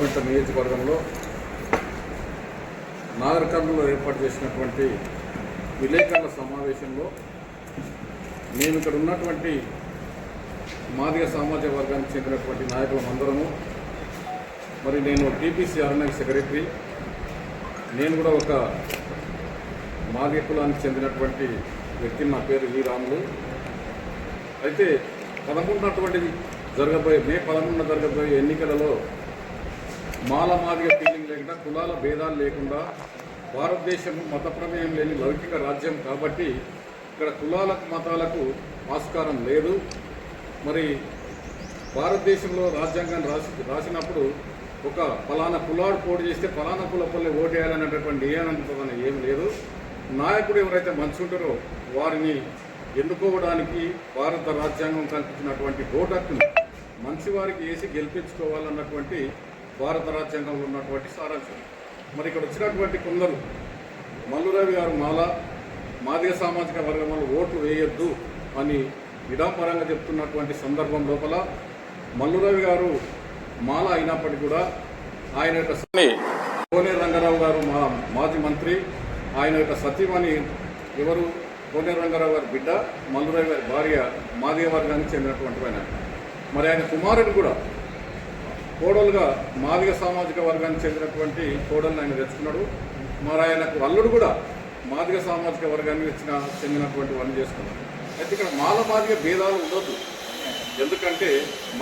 నియోజకవర్గంలో నాగరికర్ణంలో ఏర్పాటు చేసినటువంటి విలేకరుల సమావేశంలో మేము ఇక్కడ ఉన్నటువంటి మాదిగ సామాజిక వర్గానికి చెందినటువంటి నాయకులం అందరము. మరి నేను టీపీసీ ఆర్ఎన్ఐ సెక్రటరీ. నేను కూడా ఒక మాదిగ కులానికి చెందినటువంటి వ్యక్తి నా పేరు వి రాములు. అయితే పదమూడునటువంటిది జరగబోయే మే పదకొండున జరగబోయే ఎన్నికలలో మాల మాదిగ ఫీలింగ్ లేకుండా కులాల భేదాలు లేకుండా భారతదేశం మత ప్రమేయం లేని లౌకిక రాజ్యం కాబట్టి ఇక్కడ కులాలకు మతాలకు ఆస్కారం లేదు. మరి భారతదేశంలో రాజ్యాంగాన్ని రాసి రాసినప్పుడు ఒక ఫలానా కులాడు పోటీ చేస్తే ఫలానా కులపల్లి ఓటేయాలనేటటువంటి ఏమంటుందని ఏం లేదు. నాయకుడు ఎవరైతే మంచి ఉంటారో వారిని ఎన్నుకోవడానికి భారత రాజ్యాంగం కల్పించినటువంటి ఓటు హక్కును మంచి వారికి వేసి గెలిపించుకోవాలన్నటువంటి భారత రాజ్యాంగంలో ఉన్నటువంటి సారాంశం. మరి ఇక్కడ వచ్చినటువంటి కొందరు మల్లురవి గారు మాల మాదిగ సామాజిక వర్గం ఓట్లు వేయొద్దు అని విడాంపరంగా చెప్తున్నటువంటి సందర్భం లోపల మల్లురవి గారు మాల అయినప్పటికీ కూడా ఆయన యొక్క సతీ రంగారావు గారు మా మాజీ మంత్రి. ఆయన యొక్క సతీమణి ఎవరు? కోనే రంగారావు గారి బిడ్డ మల్లురవి గారి భార్య మాదిగ వర్గానికి చెందినటువంటి ఆయన. మరి ఆయన కుమారుడు కూడా కోడలుగా మాదిగ సామాజిక వర్గానికి చెందినటువంటి కోడలను ఆయన తెచ్చుకున్నాడు. మరి ఆయనకు అల్లుడు కూడా మాదిగ సామాజిక వర్గానికి వచ్చిన చెందినటువంటి వాడిని చేసుకున్నాడు. అయితే ఇక్కడ మాల మాదిగ భేదాలు ఉండొద్దు. ఎందుకంటే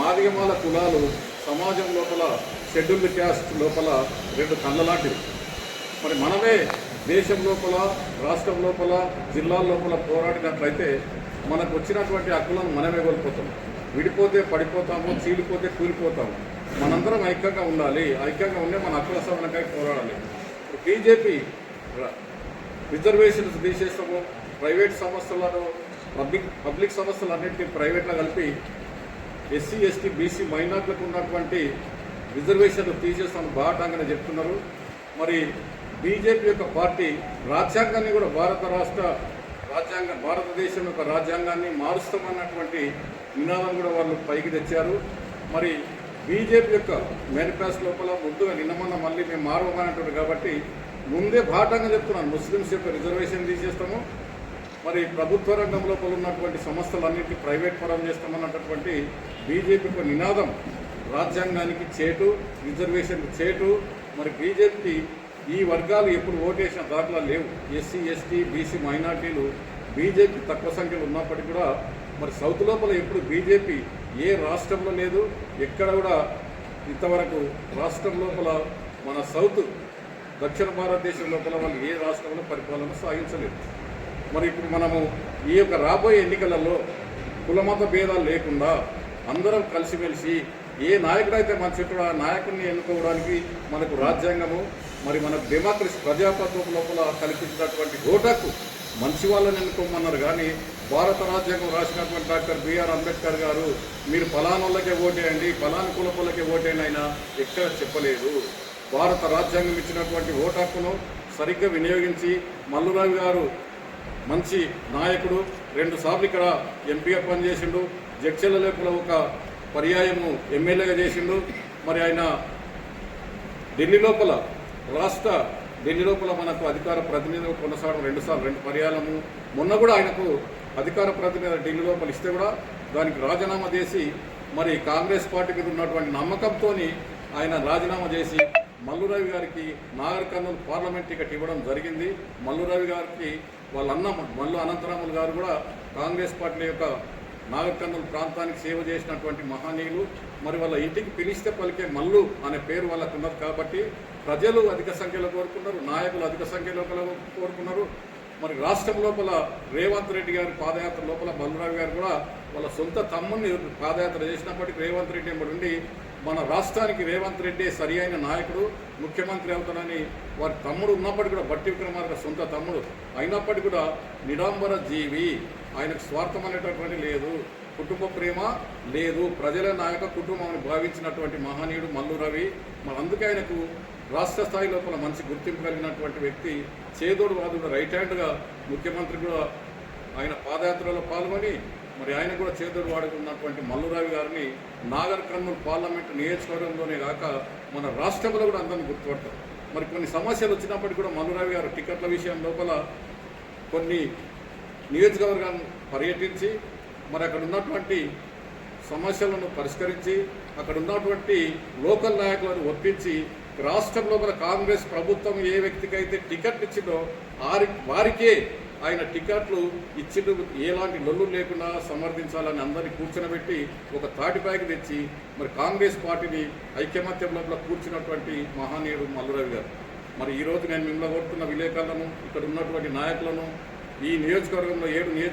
మాదిగ మాల కులాలు సమాజం లోపల షెడ్యూల్డ్ క్యాస్ట్ లోపల రెండు కళ్ళ లాంటివి మరి మనమే దేశం లోపల రాష్ట్రం లోపల జిల్లాల లోపల పోరాడినట్లయితే మనకు వచ్చినటువంటి హక్కులను మనమే కోల్పోతాం. విడిపోతే పడిపోతాము చీలిపోతే కూలిపోతాము. మనందరం ఐక్యంగా ఉండాలి. ఐక్యంగా ఉండే మన హక్కుల సవరణకై పోరాడాలి. బీజేపీ రిజర్వేషన్స్ తీసేస్తాము. ప్రైవేట్ సంస్థలను పబ్లిక్ పబ్లిక్ సంస్థలన్నింటినీ ప్రైవేట్లో కలిపి ఎస్సీ ఎస్టీ బీసీ మైనార్టీలకు ఉన్నటువంటి రిజర్వేషన్లు తీసేస్తామని బాటాంగానే చెప్తున్నారు. మరి బీజేపీ యొక్క పార్టీ రాజ్యాంగాన్ని కూడా భారత రాష్ట్ర రాజ్యాంగం భారతదేశం యొక్క రాజ్యాంగాన్ని మారుస్తామన్నటువంటి నినాదం కూడా వాళ్ళు పైకి తెచ్చారు. మరి బీజేపీ యొక్క మేనిఫెస్టో లోపల ముందుగా నిన్న మొన్న మళ్ళీ మేము మారవమన్నట్టు కాబట్టి ముందే బాటంగా చెప్తున్నాను. ముస్లిమ్స్ యొక్క రిజర్వేషన్ తీసేస్తాము. మరి ప్రభుత్వ రంగం లోపల ఉన్నటువంటి సంస్థలన్నింటినీ ప్రైవేట్ పరం చేస్తామన్నటువంటి బీజేపీ యొక్క నినాదం రాజ్యాంగానికి చేటు రిజర్వేషన్ చేటు. మరి బీజేపీ ఈ వర్గాలు ఎప్పుడు ఓటేసిన దాఖలా లేవు. ఎస్సీ ఎస్టీ బీసీ మైనార్టీలు బీజేపీ తక్కువ సంఖ్యలో ఉన్నప్పటికీ కూడా మరి సౌత్ లోపల ఎప్పుడు బీజేపీ ఏ రాష్ట్రంలో లేదు ఎక్కడ కూడా ఇంతవరకు రాష్ట్రం లోపల మన సౌత్ దక్షిణ భారతదేశం లోపల వాళ్ళు ఏ రాష్ట్రంలో పరిపాలన సాగించలేదు. మరి ఇప్పుడు మనము ఈ యొక్క రాబోయే ఎన్నికలలో కులమత భేదాలు లేకుండా అందరం కలిసిమెలిసి ఏ నాయకుడైతే మన చుట్టూ ఆ నాయకుడిని ఎన్నుకోవడానికి మనకు రాజ్యాంగము మరి మన డెమోక్రసీ ప్రజాప్రభుత్వం లోపల కల్పించినటువంటి ఓటకు మంచి వాళ్ళని ఎన్నుకోమన్నారు కానీ భారత రాజ్యాంగం రాసినటువంటి డాక్టర్ బిఆర్ అంబేద్కర్ గారు మీరు ఫలానోళ్ళకే ఓటేయండి ఫలాని కులపులకే ఓటేయండి అయినా ఎక్కడ చెప్పలేదు. భారత రాజ్యాంగం ఇచ్చినటువంటి ఓటు హక్కును సరిగ్గా వినియోగించి మల్లురావు గారు మంచి నాయకుడు రెండు సార్లు ఇక్కడ ఎంపీగా పనిచేసిండు జడ్చల లోపల ఒక పర్యాయము ఎమ్మెల్యేగా చేసిండు. మరి ఆయన ఢిల్లీ లోపల రాష్ట్ర దీని లోపల మనకు అధికార ప్రతినిధులు కొనసాగడం రెండు సార్లు రెండు పర్యాలము మొన్న కూడా ఆయనకు అధికార ప్రతినిధి ఢిల్లీ లోపల ఇస్తే కూడా దానికి రాజీనామా చేసి మరి కాంగ్రెస్ పార్టీ మీద ఉన్నటువంటి నమ్మకంతో ఆయన రాజీనామా చేసి మల్లురావి గారికి నాగర్ కర్నూలు పార్లమెంట్ టికెట్ ఇవ్వడం జరిగింది. మల్లురావి గారికి వాళ్ళ అన్న మల్లు అనంతరాములు గారు కూడా కాంగ్రెస్ పార్టీ యొక్క నాగర్ ప్రాంతానికి సేవ చేసినటువంటి మహనీయులు మరి వాళ్ళ ఇంటికి పిలిస్తే పలికే మల్లు అనే పేరు వాళ్ళకు ఉన్నది కాబట్టి ప్రజలు అధిక సంఖ్యలో కోరుకున్నారు నాయకులు అధిక సంఖ్యలో కోరుకున్నారు. మరి రాష్ట్రం లోపల రేవంత్ రెడ్డి గారి పాదయాత్ర లోపల బలరావు గారు కూడా వాళ్ళ సొంత తమ్ముడిని పాదయాత్ర చేసినప్పటికీ రేవంత్ రెడ్డి ఎంబడి ఉండి మన రాష్ట్రానికి రేవంత్ రెడ్డి సరి అయిన నాయకుడు ముఖ్యమంత్రి అవుతానని వారి తమ్ముడు ఉన్నప్పటికీ కూడా బట్టి విక్రమార్క సొంత తమ్ముడు అయినప్పటికీ కూడా నిడాంబర జీవి. ఆయనకు స్వార్థం అనేటటువంటి లేదు. కుటుంబ ప్రేమ లేదు. ప్రజల నాయక కుటుంబం భావించినటువంటి మహనీయుడు మల్లు రవి. మరి అందుకే ఆయనకు రాష్ట్ర స్థాయి లోపల మంచి గుర్తింపు కలిగినటువంటి వ్యక్తి చేదోడు వాదుడు రైట్ హ్యాండ్గా ముఖ్యమంత్రి కూడా ఆయన పాదయాత్రలో పాల్గొని మరి ఆయన కూడా చేతులు వాడుకున్నటువంటి మల్లురావి గారిని నాగర్ కర్నూలు పార్లమెంట్ నియోజకవర్గంలోనే కాక మన రాష్ట్రంలో కూడా అందరిని గుర్తుపడతారు మరి కొన్ని సమస్యలు వచ్చినప్పటికీ కూడా మల్లురావి గారు టికెట్ల విషయం లోపల కొన్ని నియోజకవర్గాలను పర్యటించి మరి అక్కడ ఉన్నటువంటి సమస్యలను పరిష్కరించి అక్కడ ఉన్నటువంటి లోకల్ నాయకులను ఒప్పించి రాష్ట్రంలో మన కాంగ్రెస్ ప్రభుత్వం ఏ వ్యక్తికైతే టికెట్ ఇచ్చిందో వారి వారికే ఆయన టికెట్లు ఇచ్చిన ఎలాంటి లొల్లు లేకుండా సమర్థించాలని అందరినీ కూర్చొనబెట్టి ఒక తాటిపాకి తెచ్చి మరి కాంగ్రెస్ పార్టీని ఐక్యమత్యంలో కూర్చున్నటువంటి మహానీయుడు మల్లురవి గారు. మరి ఈ రోజు నేను మిమ్మల్ని కోరుతున్న విలేకరులను ఇక్కడ ఉన్నటువంటి నాయకులను ఈ నియోజకవర్గంలో ఏడు నియోజక